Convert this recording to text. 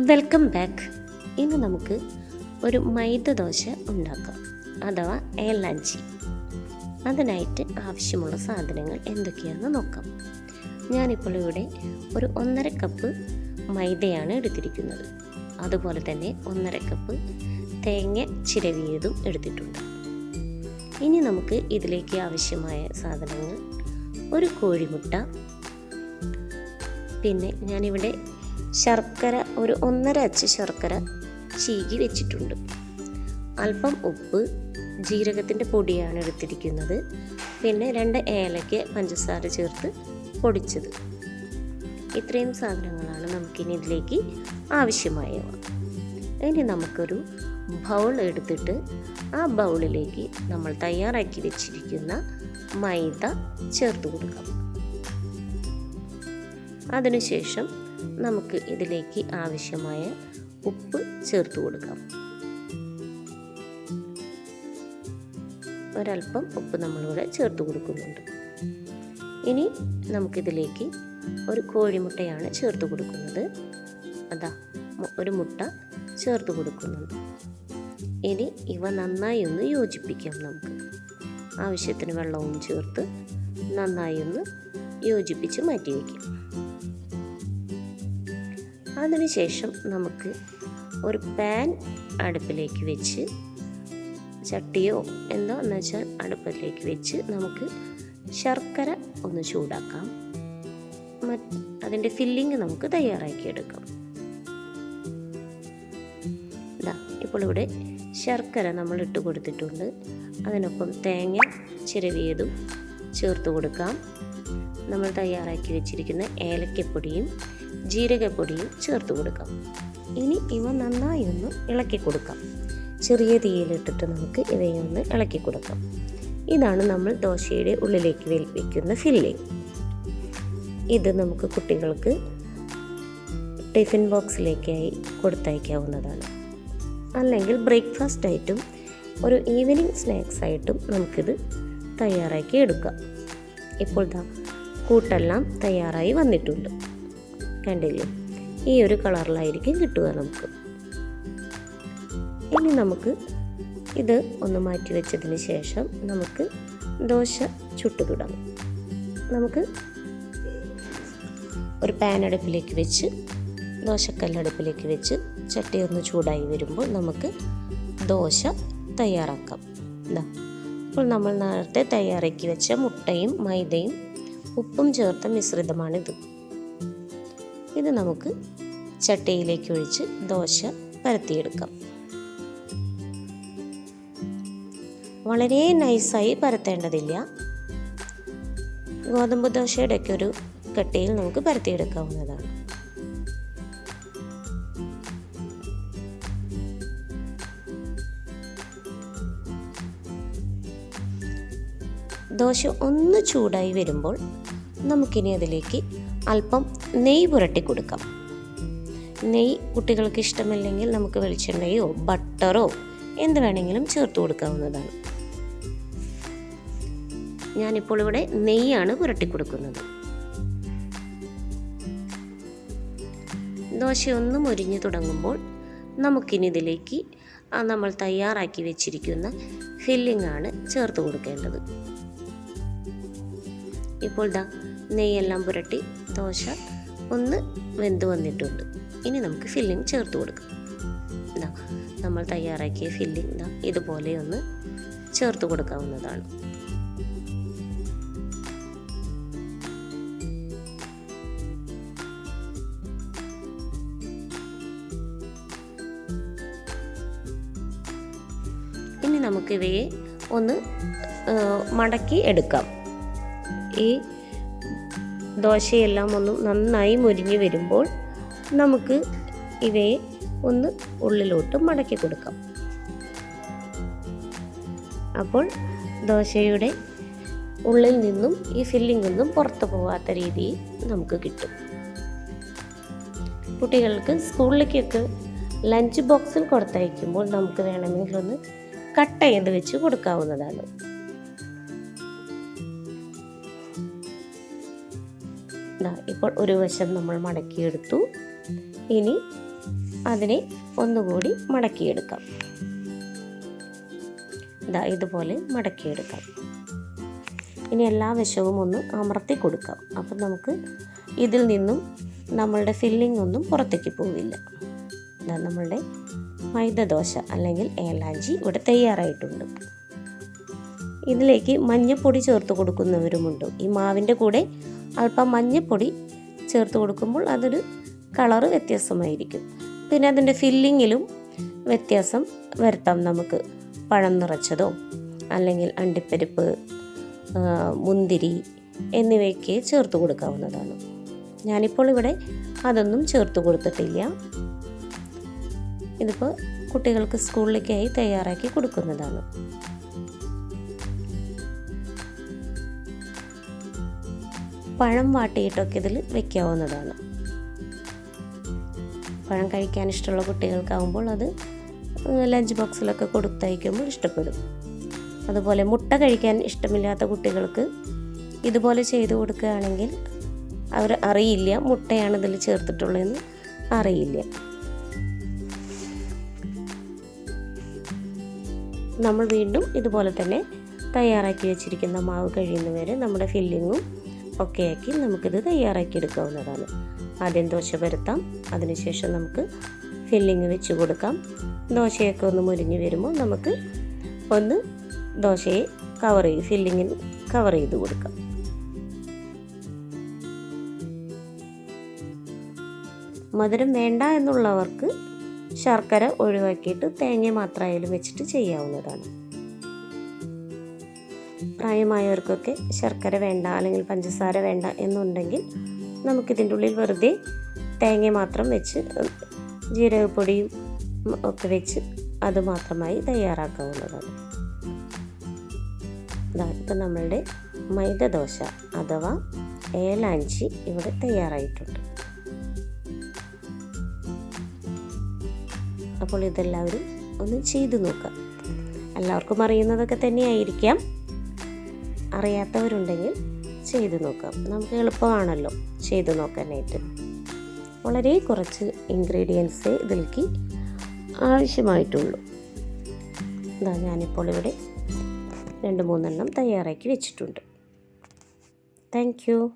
Welcome back ഇന്ന് നമുക്ക് ഒരു മൈദ ദോശ ഉണ്ടാക്കാം അഥവാ ഏലാഞ്ചി. അതിനായിട്ട് ആവശ്യമുള്ള സാധനങ്ങൾ എന്തൊക്കെയാണെന്ന് നോക്കാം. ഞാനിപ്പോൾ ഇവിടെ ഒരു ഒന്നര കപ്പ് മൈദയാണ് എടുത്തിരിക്കുന്നത്. അതുപോലെ തന്നെ ഒന്നര കപ്പ് തേങ്ങ ചിരവിയതും എടുത്തിട്ടുണ്ട്. ഇനി നമുക്ക് ഇതിലേക്ക് ആവശ്യമായ സാധനങ്ങൾ ഒരു കോഴിമുട്ട പിന്നെ ഞാനിവിടെ ശർക്കര ഒരു ഒന്നര അച്ച് ശർക്കര ചീകി വെച്ചിട്ടുണ്ട്. അല്പം ഉപ്പ് ജീരകത്തിന്റെ പൊടിയാണ് എടുത്തിരിക്കുന്നത്. പിന്നെ രണ്ട് ഏലയ്ക്ക് പഞ്ചസാര ചേർത്ത് പൊടിച്ചത്. ഇത്രയും സാധനങ്ങളാണ് നമുക്കിനി ഇതിലേക്ക് ആവശ്യമായവ. ഇനി നമുക്കൊരു ബൗൾ എടുത്തിട്ട് ആ ബൗളിലേക്ക് നമ്മൾ തയ്യാറാക്കി വെച്ചിരിക്കുന്ന മൈദ ചേർത്ത് കൊടുക്കാം. അതിനുശേഷം നമുക്ക് ഇതിലേക്ക് ആവശ്യമായ ഉപ്പ് ചേർത്ത് കൊടുക്കാം. ഒരല്പം ഉപ്പ് നമ്മളിവിടെ ചേർത്ത് കൊടുക്കുന്നുണ്ട്. ഇനി നമുക്കിതിലേക്ക് ഒരു കോഴിമുട്ടയാണ് ചേർത്ത് കൊടുക്കുന്നത്. അതാ ഒരു മുട്ട ചേർത്ത് കൊടുക്കുന്നുണ്ട്. ഇനി ഇവ നന്നായി ഒന്ന് യോജിപ്പിക്കാം നമുക്ക്. ആവശ്യത്തിന് വെള്ളവും ചേർത്ത് നന്നായി ഒന്ന് യോജിപ്പിച്ച് മാറ്റി വയ്ക്കാം. അതിനുശേഷം നമുക്ക് ഒരു പാൻ അടുപ്പിലേക്ക് വെച്ച് ചട്ടിയോ എന്തോ എന്ന് വെച്ചാൽ അടുപ്പിലേക്ക് വെച്ച് നമുക്ക് ശർക്കര ഒന്ന് ചൂടാക്കാം. അതിന്റെ ഫില്ലിങ് നമുക്ക് തയ്യാറാക്കിയെടുക്കാം. ഇതാ ഇപ്പോൾ ഇവിടെ ശർക്കര നമ്മൾ ഇട്ട് കൊടുത്തിട്ടുണ്ട്. അതിനൊപ്പം തേങ്ങ ചിരവിയതും ചേർത്ത് കൊടുക്കാം. നമ്മൾ തയ്യാറാക്കി വെച്ചിരിക്കുന്ന ഏലക്കപ്പൊടിയും ജീരകപ്പൊടിയും ചേർത്ത് കൊടുക്കാം. ഇനി ഇവ നന്നായി ഒന്ന് ഇളക്കി കൊടുക്കാം. ചെറിയ തീയിലിട്ടിട്ട് നമുക്ക് ഇവയൊന്ന് ഇളക്കി കൊടുക്കാം. ഇതാണ് നമ്മൾ ദോശയുടെ ഉള്ളിലേക്ക് വേൽപ്പിക്കുന്ന ഫില്ലിംഗ് ഇത് നമുക്ക് കുട്ടികൾക്ക് ടിഫിൻ ബോക്സിലേക്കായി കൊടുത്തയക്കാവുന്നതാണ്. അല്ലെങ്കിൽ ബ്രേക്ക്ഫാസ്റ്റ് ആയിട്ടും ഒരു ഈവനിങ് സ്നാക്സ് ആയിട്ടും നമുക്കിത് തയ്യാറാക്കി എടുക്കാം. ഇപ്പോൾ ദാ കൂട്ടെല്ലാം തയ്യാറായി വന്നിട്ടുണ്ട്. കണ്ടില്ലേ? ഈ ഒരു കളറിലായിരിക്കും കിട്ടുക നമുക്ക്. ഇനി നമുക്ക് ഇത് ഒന്ന് മാറ്റി വെച്ചതിന് ശേഷം നമുക്ക് ദോശ ചുട്ടു തുടങ്ങും. നമുക്ക് ഒരു പാൻ അടുപ്പിലേക്ക് വെച്ച് ദോശക്കല്ലടുപ്പിലേക്ക് വെച്ച് ചട്ടി ഒന്ന് ചൂടായി വരുമ്പോൾ നമുക്ക് ദോശ തയ്യാറാക്കാം. ഇതാ അപ്പോൾ നമ്മൾ നേരത്തെ തയ്യാറാക്കി വെച്ച മുട്ടയും മൈദയും ഉപ്പും ചേർത്ത മിശ്രിതമാണിത്. ഇത് നമുക്ക് ചട്ടയിലേക്ക് ഒഴിച്ച് ദോശ പരത്തിയെടുക്കാം. വളരെ നൈസായി പരത്തേണ്ടതില്ല. ഗോതമ്പ് ദോശയുടെ ഒക്കെ ഒരു കട്ടിയിൽ നമുക്ക് പരത്തിയെടുക്കാവുന്നതാണ്. ദോശ ഒന്ന് ചൂടായി വരുമ്പോൾ നമുക്കിനി അതിലേക്ക് അല്പം നെയ്യ് പുരട്ടി കൊടുക്കാം. നെയ്യ് കുട്ടികൾക്ക് ഇഷ്ടമില്ലെങ്കിൽ നമുക്ക് വെളിച്ചെണ്ണയോ ബട്ടറോ എന്ത് വേണമെങ്കിലും ചേർത്ത് കൊടുക്കാവുന്നതാണ്. ഞാനിപ്പോൾ ഇവിടെ നെയ്യാണ് പുരട്ടി കൊടുക്കുന്നത്. ദോശ ഒന്ന് മുരിഞ്ഞു തുടങ്ങുമ്പോൾ നമുക്കിനി ഇതിലേക്ക് ആ നമ്മൾ തയ്യാറാക്കി വെച്ചിരിക്കുന്ന ഫില്ലിംഗ് ആണ് ചേർത്ത് കൊടുക്കേണ്ടത്. ഇപ്പോൾ ദാ നെയ്യെല്ലാം പുരട്ടി ദോശ ഒന്ന് വെന്ത് വന്നിട്ടുണ്ട്. ഇനി നമുക്ക് ഫില്ലിംഗ് ചേർത്ത് കൊടുക്കാം. ഇതാ നമ്മൾ തയ്യാറാക്കിയ ഫില്ലിംഗ് ഇതാ ഇതുപോലെ ഒന്ന് ചേർത്ത് കൊടുക്കാവുന്നതാണ്. ഇനി നമുക്കിവയെ ഒന്ന് മടക്കി എടുക്കാം. ഈ ദോശയെല്ലാം ഒന്ന് നന്നായി മുരിഞ്ഞു വരുമ്പോൾ നമുക്ക് ഇവയെ ഒന്ന് ഉള്ളിലോട്ട് മടക്കി കൊടുക്കാം. അപ്പോൾ ദോശയുടെ ഉള്ളിൽ നിന്നും ഈ ഫില്ലിംഗ് ഒന്നും പുറത്തു പോകാത്ത രീതിയിൽ നമുക്ക് കിട്ടും. കുട്ടികൾക്ക് സ്കൂളിലേക്കൊക്കെ ലഞ്ച് ബോക്സിൽ കൊടുത്തയക്കുമ്പോൾ നമുക്ക് വേണമെങ്കിൽ ഒന്ന് കട്ട് ചെയ്ത് വെച്ച് കൊടുക്കാവുന്നതാണ്. ഇപ്പോൾ ഒരു വശം നമ്മൾ മടക്കിയെടുത്തു. ഇനി അതിനെ ഒന്നുകൂടി മടക്കിയെടുക്കാം. ഇതാ ഇതുപോലെ മടക്കിയെടുക്കാം. ഇനി എല്ലാ വശവും ഒന്ന് അമർത്തി കൊടുക്കാം. അപ്പം നമുക്ക് ഇതിൽ നിന്നും നമ്മളുടെ ഫില്ലിംഗ് ഒന്നും പുറത്തേക്ക് പോവില്ല. ഇതാ നമ്മളുടെ മൈദ ദോശ അല്ലെങ്കിൽ ഏലാഞ്ചി ഇവിടെ തയ്യാറായിട്ടുണ്ട്. ഇതിലേക്ക് മഞ്ഞപ്പൊടി ചേർത്ത് കൊടുക്കുന്നവരുമുണ്ട്. ഈ മാവിന്റെ കൂടെ അല്പം മഞ്ഞപ്പൊടി ചേർത്ത് കൊടുക്കുമ്പോൾ അതൊരു കളറ് വ്യത്യാസമായിരിക്കും. പിന്നെ അതിന്റെ ഫില്ലിങ്ങിലും വ്യത്യാസം വരുത്താം നമുക്ക്. പഴം നിറച്ചതോ അല്ലെങ്കിൽ അണ്ടിപ്പരിപ്പ് മുന്തിരി എന്നിവയ്ക്ക് ചേർത്ത് കൊടുക്കാവുന്നതാണ്. ഞാനിപ്പോൾ ഇവിടെ അതൊന്നും ചേർത്ത് കൊടുത്തിട്ടില്ല. ഇതിപ്പോൾ കുട്ടികൾക്ക് സ്കൂളിലേക്കായി തയ്യാറാക്കി കൊടുക്കുന്നതാണ്. പഴം വാട്ടിയിട്ടൊക്കെ ഇതിൽ വെക്കാവുന്നതാണ്. പഴം കഴിക്കാൻ ഇഷ്ടമുള്ള കുട്ടികൾക്കാവുമ്പോൾ അത് ലഞ്ച് ബോക്സിലൊക്കെ കൊടുത്തയക്കുമ്പോൾ ഇഷ്ടപ്പെടും. അതുപോലെ മുട്ട കഴിക്കാൻ ഇഷ്ടമില്ലാത്ത കുട്ടികൾക്ക് ഇതുപോലെ ചെയ്തു കൊടുക്കുകയാണെങ്കിൽ അവർ അറിയില്ല മുട്ടയാണ് ഇതിൽ ചേർത്തിട്ടുള്ളതെന്ന് അറിയില്ല. നമ്മൾ വീണ്ടും ഇതുപോലെ തന്നെ തയ്യാറാക്കി വെച്ചിരിക്കുന്ന മാവ് കഴിയുന്നവരെ നമ്മുടെ ഫില്ലിങ്ങും ഒക്കെ ആക്കി നമുക്കിത് തയ്യാറാക്കി എടുക്കാവുന്നതാണ്. ആദ്യം ദോശ പരത്താം. അതിനുശേഷം നമുക്ക് ഫില്ലിങ് വെച്ച് കൊടുക്കാം. ദോശയൊക്കെ ഒന്ന് മുരിഞ്ഞ് വരുമ്പോൾ നമുക്ക് ഒന്ന് ദോശയെ കവർ ചെയ്ത് ഫില്ലിങ്ങിന് കവർ ചെയ്ത് കൊടുക്കാം. മധുരം വേണ്ട എന്നുള്ളവർക്ക് ശർക്കര ഒഴിവാക്കിയിട്ട് തേങ്ങ മാത്രമായാലും വെച്ചിട്ട് ചെയ്യാവുന്നതാണ്. പ്രായമായവർക്കൊക്കെ ശർക്കര വേണ്ട അല്ലെങ്കിൽ പഞ്ചസാര വേണ്ട എന്നുണ്ടെങ്കിൽ നമുക്കിതിന്റെ ഉള്ളിൽ വെറുതെ തേങ്ങ മാത്രം വെച്ച് ജീരകപ്പൊടിയും ഒക്കെ വെച്ച് അത് മാത്രമായി തയ്യാറാക്കാവുന്നതാണ്. ഇപ്പം നമ്മളുടെ മൈദദോശ അഥവാ ഏലാഞ്ചി ഇവിടെ തയ്യാറായിട്ടുണ്ട്. അപ്പോൾ ഇതെല്ലാവരും ഒന്ന് ചെയ്തു നോക്കാം എല്ലാവർക്കും അറിയുന്നതൊക്കെ തന്നെയായിരിക്കാം. അറിയാത്തവരുണ്ടെങ്കിൽ ചെയ്തു നോക്കാം. നമുക്ക് എളുപ്പമാണല്ലോ ചെയ്തു നോക്കാനായിട്ട്. വളരെ കുറച്ച് ഇൻഗ്രീഡിയൻസേ ഇതിലേക്ക് ആവശ്യമായിട്ടുള്ളൂ. ഇതാ ഞാനിപ്പോൾ ഇവിടെ രണ്ട് മൂന്നെണ്ണം തയ്യാറാക്കി വെച്ചിട്ടുണ്ട്. താങ്ക്